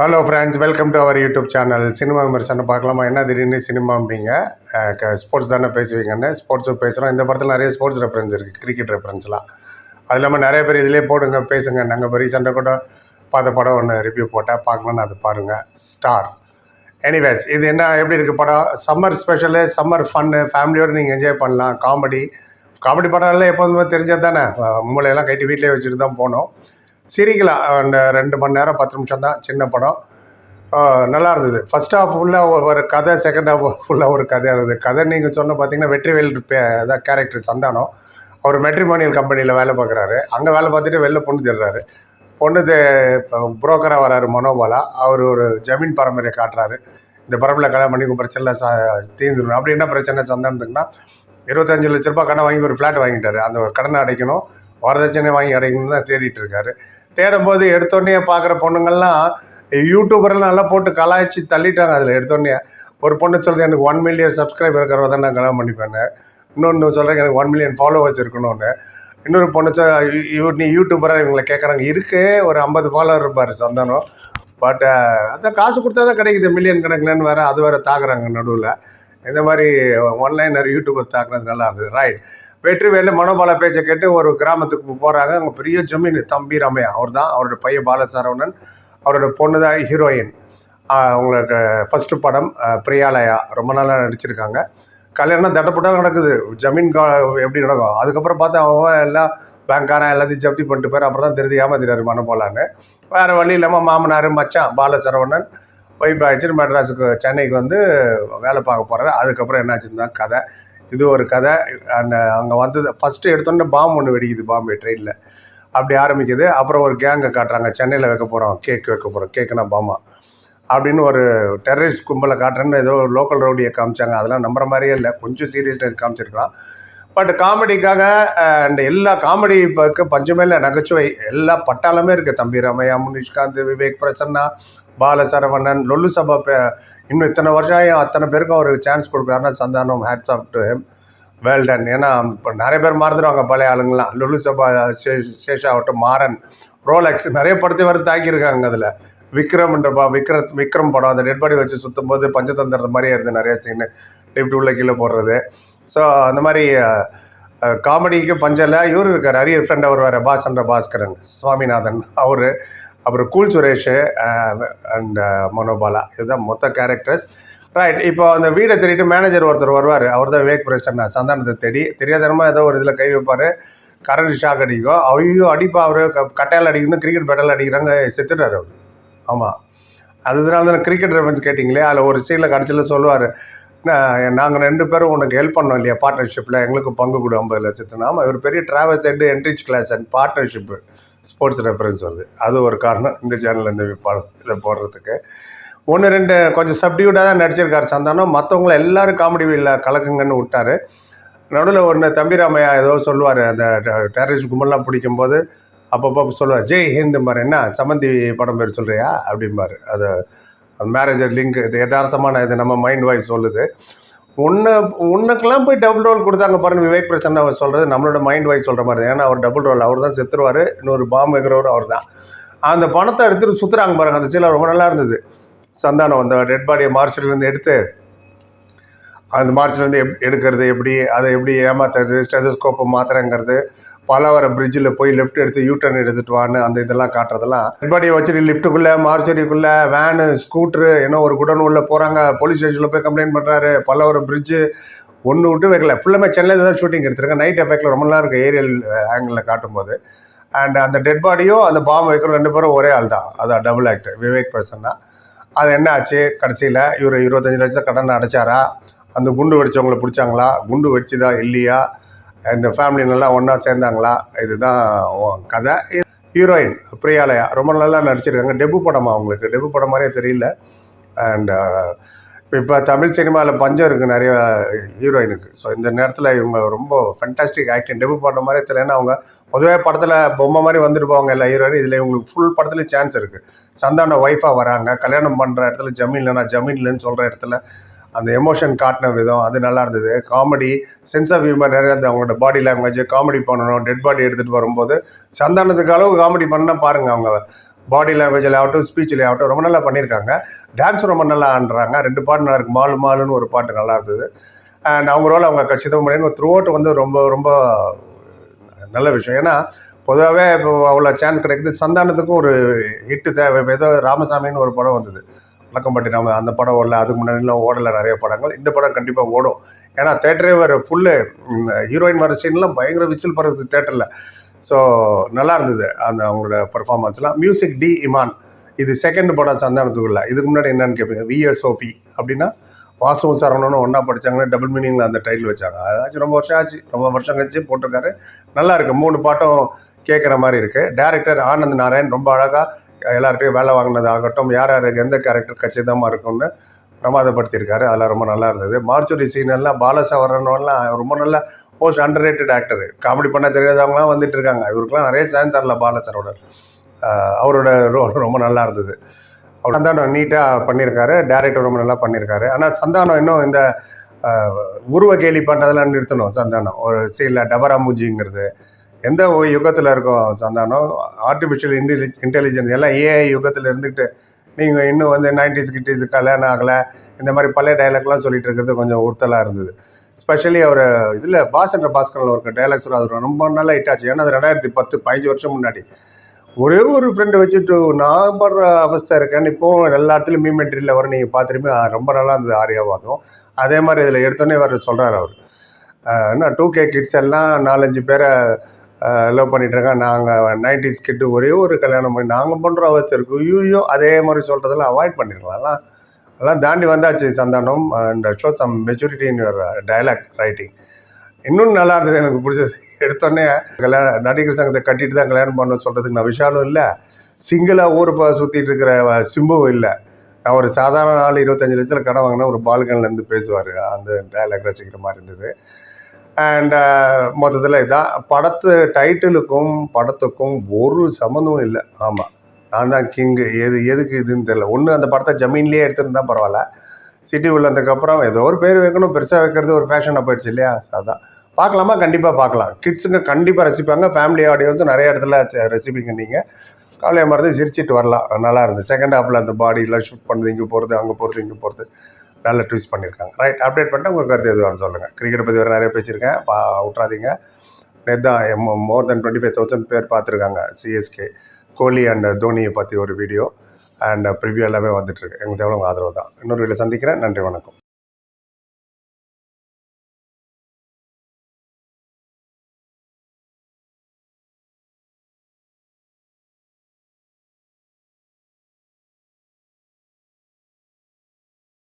Hello friends welcome to our YouTube channel cinema விமர்சனம் பார்க்கலாமா? என்ன திடீர்னு சினிமாம்பிங்க ஸ்போர்ட்ஸ் தானே பேசுவீங்கன்னு. ஸ்போர்ட்ஸும் பேசுகிறோம் இந்த படத்தில் நிறைய ஸ்போர்ட்ஸ் ரெஃபரன்ஸ் இருக்குது கிரிக்கெட் ரெஃபரன்ஸ்லாம் அது இல்லாமல் நிறைய பேர் இதிலே போடுங்க பேசுங்க. நாங்கள் இப்போ ரீசெண்டாக கூட பார்த்த படம் ஒன்று ரிவ்யூ போட்டேன் பார்க்கணுன்னு அது பாருங்கள் ஸ்டார் எனிவேஸ் இது என்ன எப்படி இருக்குது படம்? சம்மர் ஸ்பெஷலு சம்மர் ஃபன்னு ஃபேமிலியோடு நீங்கள் என்ஜாய் பண்ணலாம். காமெடி காமெடி படம்லாம் எப்போதுமே தெரிஞ்சது தானே? மூளையெல்லாம் கட்டி வீட்டிலே வச்சுட்டு தான் போனோம். சிரிக்கலாம் அந்த ரெண்டு மணி நேரம் பத்து நிமிஷம் தான் சின்ன படம். நல்லா இருந்தது. ஃபஸ்ட் ஹாஃப் ஃபுல்லாக ஒரு கதை செகண்ட் ஹாஃப் ஃபுல்லாக ஒரு கதையாக இருந்தது. கதை நீங்கள் சொன்ன பார்த்தீங்கன்னா வெற்றிவேல் பே- அதான் கேரக்டர் சந்தானம். அவர் மெட்ரிமோனியல் கம்பெனியில் வேலை பார்க்குறாரு அங்கே வேலை பார்த்துட்டு வெளில பொண்ணு தேடுறாரு. பொண்ணு புரோக்கராக வராரு மனோபாலா. அவர் ஒரு ஜமீன் பரம்பரையை காட்டுறாரு. இந்த பரம்பில் கல்யாணம் பண்ணி பிரச்சனை ச தீர்ந்துடும் அப்படி என்ன பிரச்சனை சந்தானத்துக்குன்னா இருபத்தஞ்சு லட்ச ரூபாய் கடன் வாங்கி ஒரு ஃப்ளாட் வாங்கிட்டாரு. அந்த கடனை அடைக்கணும் வரதட்சணை வாங்கி அடைக்கணும்னு தான் தேடிட்டு இருக்காரு. தேடும்போது எடுத்தோடனே பார்க்குற பொண்ணுங்கள்லாம் யூடியூபர்லாம் நல்லா போட்டு கலாய்ச்சி தள்ளிட்டாங்க அதில் எடுத்தோடனே. ஒரு பொண்ணு சொல்கிறது எனக்கு ஒன் மில்லியன் சப்ஸ்கிரைபர் இருக்கிறவ தான் நான் கல்யாணம் பண்ணிப்பேன் இன்னொன்று சொல்கிறேன் எனக்கு ஒன் மில்லியன் ஃபாலோவர்ஸ் இருக்கணும்னு. இன்னொரு பொண்ணு சொ இவர் நீ யூடியூபராக இவங்களை கேட்குறாங்க இருக்கு ஒரு ஐம்பது ஃபாலோவர் இருப்பார் சந்தானம். பட் அதான் காசு கொடுத்தா தான் கிடைக்குது மில்லியன் கணக்கில்னு வேறு அது வேறு தாக்குறாங்க நடுவில். இந்த மாதிரி ஒன்லைனர் யூடியூபர் தாக்குனது நல்லா இருந்தது. ரைட் வெற்றிவேலு மனோபால பேச்சை கேட்டு ஒரு கிராமத்துக்கு போகிறாங்க அங்கே பெரிய ஜமீன் தம்பி ரமையா. அவர் தான் அவரோட பையன் பாலசரவணன். அவரோட பொண்ணு தான் ஹீரோயின் அவங்களுக்கு ஃபஸ்ட்டு படம் பிரியாலயா. ரொம்ப நாளாக நடிச்சிருக்காங்க. கல்யாணம் தட்டப்பட்டாலும் நடக்குது. ஜமீன் கா எப்படி நடக்கும்? அதுக்கப்புறம் பார்த்தா அவன் எல்லாம் பேங்க்காரன் எல்லாத்தையும் ஜப்தி பண்ணிட்டு போயிரு. அப்புறம் தான் தெரிஞ்சு ஏமாத்திட்டாரு மனோபாலான்னு. வேறு வழி இல்லாமல் மாமனார் மச்சான் பாலசரவணன் ஒய்ஃப் ஆயிடுச்சு மெட்ராஸுக்கு சென்னைக்கு வந்து வேலை பார்க்க போகிறாரு அதுக்கப்புறம் என்னாச்சுன்னு தான் கதை? இது ஒரு கதை. அந்த அங்கே வந்தது ஃபஸ்ட்டு எடுத்தோன்னே பாம்பு ஒன்று வெடிக்குது பாம்பே ட்ரெயினில் அப்படி ஆரம்பிக்குது. அப்புறம் ஒரு கேங்கை காட்டுறாங்க. சென்னையில் வைக்க போகிறோம் கேக் வைக்க போகிறோம் கேக்குனா பாமா அப்படின்னு ஒரு டெரரிஸ்ட் கும்பலை காட்டுறேன்னு ஏதோ ஒரு லோக்கல் ரவுடியை காமிச்சாங்க. அதெல்லாம் நம்புற மாதிரியே இல்லை. கொஞ்சம் சீரியஸ்னஸ் காமிச்சிருக்கலாம். பட் காமெடிக்காக அண்ட் எல்லா காமெடி இப்போ பஞ்சமே இல்லை. நகைச்சுவை எல்லா பட்டாளமே இருக்குது தம்பி ரமையா முனிஷ்காந்த் விவேக் பிரசன்னா பால சரவணன் லொல்லு சபா பே- இன்னும் இத்தனை வருஷம் அத்தனை பேருக்கும் ஒரு chance கொடுக்குறாருன்னா Santhanam hats off to him well done ஏன்னா இப்போ நிறைய பேர் மறந்துடுவாங்க பழைய ஆளுங்களாம் லுலு சபா சே சேஷாகட்டும் மாறன் ரோலெக்ஸ் நிறைய படத்தை வர தாக்கியிருக்காங்க அதில். விக்ரம்ன்ற பா விக்ரம் விக்ரம் படம் அந்த டெட் பாடி வச்சு சுற்றும் போது பஞ்சதந்திரத்து மாதிரியே இருந்து நிறைய சீனு லிஃப்ட் உள்ள கீழே போடுறது. ஸோ அந்த மாதிரி காமெடிக்கு பஞ்சல இவர் இருக்கார் அரிய ஃப்ரெண்ட் அவர் வேறு பாசன்ற பாஸ்கரன் சுவாமிநாதன் அவர். அப்புறம் கூல் சுரேஷ் அண்ட் மனோபாலா. இதுதான் மொத்த கேரக்டர்ஸ் ரைட் இப்போ அந்த வீடை தேடிட்டு மேனேஜர் ஒருத்தர் வருவார். அவர் தான் விவேக் பிரசன்னா. சந்தானத்தை தேடி தெரியாதனமாக ஏதோ ஒரு இதில் கை வைப்பார். கரண்ட் ஷாக் அடிக்கும் ஐயோ அடிப்பா அவர். கட்டையால் அடிக்கணும் கிரிக்கெட் பேட்டால் அடிக்கிறாங்க செத்துட்டார் அவர். ஆமாம் அதனால தான் கிரிக்கெட் ரெஃபரன்ஸ் கேட்டிங்களே? அதில் ஒரு சீனில் கடைசியில் சொல்லுவார் நாங்கள் ரெண்டு பேரும் உனக்கு ஹெல்ப் பண்ணோம் இல்லையா? பார்ட்னர்ஷிப்பில் எங்களுக்கு பங்கு கொடு ஐம்பது லட்சத்து நாம இவர் பெரிய travels and enrich class and partnership sports reference வருது. அது ஒரு காரணம். இந்த சேனலில் இந்த படம் இதை போடுறதுக்கு. ஒன்று ரெண்டு கொஞ்சம் சப்டியூடாக தான் நடிச்சிருக்கார் சந்தானம். மற்றவங்கள எல்லாரும் காமெடி வீலில் கலக்குங்கன்னு விட்டார். நடுவில் ஒன்று தம்பிராமையா ஏதோ சொல்லுவார். அந்த டெரரிஸ்ட் கும்பல்லாம் பிடிக்கும்போது அப்பப்போ சொல்லுவார் ஜெய் ஹிந்த் மாதிரி என்ன சமந்தி படம் பேர் சொல்கிறியா அப்படிம்பாரு. அது மேரேஜர் லிங்க் இது யதார்த்தமான இது நம்ம மைண்ட் வாய்ஸ் சொல்லுது. உன்னை உன்னுக்கெல்லாம் போய் டபுள் ரோல் கொடுத்தாங்க பாருங்க விவேக் பிரச்சனை அவர் சொல்கிறது நம்மளோட மைண்ட் வைஸ் சொல்கிற மாதிரி ஏன்னா அவர் டபுள் ரோல் அவர் தான் செத்துருவார். இன்னொரு பாம்பு வைக்கிறவர் அவர் தான். அந்த பணத்தை எடுத்துட்டு சுற்றுறாங்க பாருங்க. அந்த சீலை ரொம்ப நல்லா இருந்தது. சந்தானம் அந்த டெட் பாடியை மார்ச்சிலேருந்து எடுத்து அந்த மார்ச்சிலேருந்து எப் எடுக்கிறது எப்படி அதை எப்படி ஏமாத்துறது ஸ்டெதஸ்கோப்பை மாத்திரங்கிறது பலவர பிரிட்ஜில் போய் லெஃப்ட் எடுத்து யூ டர்ன் எடுத்துட்டு வான்னு அந்த இதெல்லாம் காட்டுறதெல்லாம். ஹெட்பாடியை வச்சுட்டு லிஃப்ட்டுக்குள்ளே மார்ச்சரிக்குள்ளே வேனு ஸ்கூட்ரு ஏன்னா ஒரு குடன் உள்ள போகிறாங்க போலீஸ் ஸ்டேஷனில் போய் கம்ப்ளைண்ட் பண்ணுறாரு பலவர பிரிட்ஜு ஒன்று விட்டு வைக்கல. ஃபுல்லாமே சென்னையில் தான் ஷூட்டிங் எடுத்திருக்கேன் நைட் எஃபெக்டில் ரொம்ப நல்லா இருக்குது ஏரியல் ஆங்கிளில் காட்டும்போது. அண்ட் அந்த டெட் பாடியும் அந்த பாம்பு வைக்கிற ரெண்டு பேரும் ஒரே ஆள் தான். அதான் டபுள் ஆக்ட் விவேக் பர்சன்னா அது என்ன ஆச்சு? கடைசியில் இவர் இருபத்தஞ்சி லட்சத்தை கடன் அடைச்சாரா? அந்த குண்டு வெடிச்சவங்கள பிடிச்சாங்களா? குண்டு வெடிச்சுதா இல்லையா? இந்த ஃபேமிலி நல்லா ஒன்றா சேர்ந்தாங்களா? இதுதான் கதை. ஹீரோயின் பிரியாலயா. ரொம்ப நல்லா நடிச்சிருக்காங்க. டெபு படமா அவங்களுக்கு டெபு படம் மாதிரியே தெரியல. அண்ட் uh, இப்போ தமிழ் சினிமாவில் பஞ்சம் இருக்குது நிறைய ஹீரோயினுக்கு. ஸோ இந்த நேரத்தில் இவங்க ரொம்ப ஃபண்டாஸ்டிக் ஆக்டிங் டெபு படம் மாதிரி தெரியலன்னா அவங்க பொதுவாக படத்தில் பொம்மை மாதிரி வந்துட்டு போவாங்க எல்லா ஹீரோயின் இதில் இவங்களுக்கு ஃபுல் படத்துலேயும் சான்ஸ் இருக்குது சந்தான ஒய்ஃபாக வராங்க. கல்யாணம் பண்ணுற இடத்துல ஜமீன் இல்லைனா ஜமீன் இல்லைன்னு சொல்கிற இடத்துல அந்த எமோஷன் காட்டின விதம் அது நல்லா இருந்தது. காமெடி சென்ஸ் ஆஃப் ஹியூமர் நிறைய இருந்தது. அவங்களோட பாடி லாங்குவேஜ் காமெடி பண்ணணும் டெட் பாடி எடுத்துகிட்டு வரும்போது சந்தானத்துக்கு அளவு காமெடி பண்ணால் பாருங்கள் அவங்க. பாடி லாங்குவேஜில் ஆகட்டும் ஸ்பீச்சில் ஆகட்டும் ரொம்ப நல்லா பண்ணியிருக்காங்க. டான்ஸ் ரொம்ப நல்லா ஆடுறாங்க. ரெண்டு பாட்டு நல்லா இருக்கு. மாலு மாலுன்னு ஒரு பாட்டு நல்லா இருந்தது. அண்ட் அவங்க ரோல் அவங்க சிதம்பரம் த்ரூ அவுட் வந்து ரொம்ப ரொம்ப நல்ல விஷயம். ஏன்னா பொதுவாகவே இப்போ அவ்வளோ சான்ஸ் கிடைக்குது. சந்தானத்துக்கும் ஒரு ஹிட்டு தேவை. ஏதோ ராமசாமின்னு ஒரு படம் வந்தது. வழக்கம்பட்டி ராம அந்த படம் ஓடல அதுக்கு முன்னாடிலாம் ஓடலை நிறைய படங்கள். இந்த படம் கண்டிப்பாக ஓடும். ஏன்னா தேட்டரே வர ஃபுல்லு ஹீரோயின் வர சீன்லாம் பயங்கர விசில் படுறது தேட்டரில் ஸோ நல்லா இருந்தது அந்த அவங்களோட பர்ஃபார்மன்ஸ்லாம் மியூசிக் டி இமான் இது செகண்ட் படம் சந்தானத்துக்குள்ள. இதுக்கு முன்னாடி என்னன்னு கேட்பீங்க விஎஸ்ஓபி அப்படின்னா வாசுவும் சரவணனும் ஒன்றா படித்தாங்கன்னா டபுள் மீனிங்கில் அந்த டைட்டில் வச்சாங்க. அதாச்சும் ரொம்ப வருஷம் ஆச்சு. ரொம்ப வருஷம் கழிச்சு போட்டிருக்காரு. நல்லா இருக்குது மூணு பாட்டும் கேட்குற மாதிரி இருக்குது டேரக்டர் ஆனந்த் நாராயண் ரொம்ப அழகாக எல்லார்ட்டையும் வேலை வாங்கினது ஆகட்டும் யார் யாருக்கு எந்த கேரக்டர் கச்சிதமாக இருக்கும்னு பிரமாதப்படுத்தியிருக்காரு. அதெல்லாம் ரொம்ப நல்லா இருந்தது. மார்ச்சுரி சீனெல்லாம் பாலசவரனெல்லாம் ரொம்ப நல்ல most underrated actor comedy பண்ண தெரியாதவங்களாம் வந்துட்டு இருக்காங்க. இவருக்கெல்லாம் நிறைய சான்ஸ் தரல பாலசரவணன் அவரோட ரோல் ரொம்ப நல்லா இருந்தது. அவர் சந்தானம் நீட்டாக பண்ணியிருக்காரு டேரக்டர் ரொம்ப நல்லா பண்ணியிருக்காரு ஆனால் சந்தானம் இன்னும் இந்த உருவ கேலி பண்ணுறதெல்லாம் நிறுத்தணும் சந்தானம். ஒரு சீனில் டபரா மூஞ்சிங்கிறது. எந்த ஒரு யுகத்தில் இருக்கும் சந்தானம்? ஆர்டிஃபிஷியல் இன்டெலி இன்டெலிஜென்ஸ் எல்லாம் ஏஐ யுகத்தில் இருந்துக்கிட்டு நீங்கள் இன்னும் வந்து நைன்டிஸ் கிட்டிஸ் கல்யாணம் ஆகலை இந்த மாதிரி பழைய டைலாக்லாம் சொல்லிட்டு இருக்கிறது கொஞ்சம் உறுத்தலாக இருந்தது. ஸ்பெஷலி அவர் இதில் பாஸ்கர் பாஸ்கரில் ஒரு டைலாக் சொல்ல அது ரொம்ப நல்லா ஹிட் ஆச்சு. ஏன்னா அது ரெண்டாயிரத்தி பத்து பதினஞ்சு வருஷம் முன்னாடி. ஒரே ஒரு ஃப்ரெண்டை வச்சுட்டு நான் படுற அவஸ்தை இருக்கேன்னு இப்போ எல்லா இடத்துலையும் மீ மெட்டீரியலில் வர நீங்கள் பார்த்துருமே ரொம்ப நல்லா இருந்தது ஆரியாவாதம் அதே மாதிரி இதில் எடுத்தோன்னே அவர் சொல்கிறார் அவர். என்ன டூ கே கிட்ஸ் எல்லாம் நாலஞ்சு பேரை லவ் பண்ணிட்டு இருக்காங்க. நாங்கள் நைன்டிஸ் கிட்டு ஒரே ஒரு கல்யாணம் பண்ணி நாங்கள் பண்ணுற அவஸ்தை இருக்கும் ஐயோ அதே மாதிரி சொல்கிறதெல்லாம் அவாய்ட் பண்ணிருக்கலாம் எல்லாம் தாண்டி வந்தாச்சு Santhanam. And show some maturity in your dialogue writing இன்னும் நல்லா இருந்தது எனக்கு பிடிச்சது. எடுத்தோடனே கல்யாணம் நடிகர் சங்கத்தை கட்டிட்டு தான் கல்யாணம் பண்ணணும் சொல்கிறதுக்கு நான் விஷாலும் இல்லை. சிங்கிளாக ஊர் சுற்றிட்டு இருக்கிற சிம்புவும் இல்லை. நான் ஒரு சாதாரண நாள் இருபத்தஞ்சு லட்சத்தில் கடன் வாங்கினா ஒரு பால்கன்லேருந்து பேசுவார். அந்த டைலாக் ரசிக்கிற மாதிரி இருந்தது. அண்ட் uh, மொத்தத்தில் இதான் படத்து டைட்டிலுக்கும் படத்துக்கும் ஒரு சம்மந்தமும் இல்லை. ஆமாம் நான் தான் கிங்கு எது எதுக்கு இதுன்னு தெரியல. ஒன்று அந்த படத்தை ஜமீன்லேயே எடுத்துருந்தா பரவாயில்ல. சிட்டி உள்ளதுக்கப்புறம் ஏதோ ஒரு பேர் வைக்கணும் பெருசாக வைக்கிறது ஒரு ஃபேஷனாக போயிடுச்சு இல்லையா? அதான். பார்க்கலாமா? கண்டிப்பாக பார்க்கலாம். கிட்ஸுங்க கண்டிப்பாக ரசிப்பாங்க. ஃபேமிலி ஆடியன்ஸும் நிறைய இடத்துல ரசிப்பீங்க நீங்கள் காலையை மறந்து சிரிச்சிட்டு வரலாம். நல்லா இருந்தது. செகண்ட் ஹாஃபில் அந்த பாடியெலாம் ஷூட் பண்ணுறது இங்கே போகிறது அங்கே போகிறது இங்கே போகிறது நல்ல ட்விஸ்ட் பண்ணியிருக்காங்க. ரைட் அப்டேட் பண்ணிட்டு உங்கள் கருத்து எதுவும் சொல்லுங்கள் கிரிக்கெட் பற்றி வேறு நிறைய பேசியிருக்கேன். பா விட்றாதீங்க நேற்று தான் more than twenty five thousand பேர் பார்த்துருக்காங்க. சிஎஸ்கே கோலி அண்ட் தோனியை பற்றி ஒரு வீடியோ அண்ட் ப்ரிவியூ uh, எல்லாமே வந்துட்டுருக்கு. எங்களுக்கு எவ்வளோ ஆதரவு தான். இன்னொரு வீடியோ சந்திக்கிறேன். நன்றி வணக்கம்.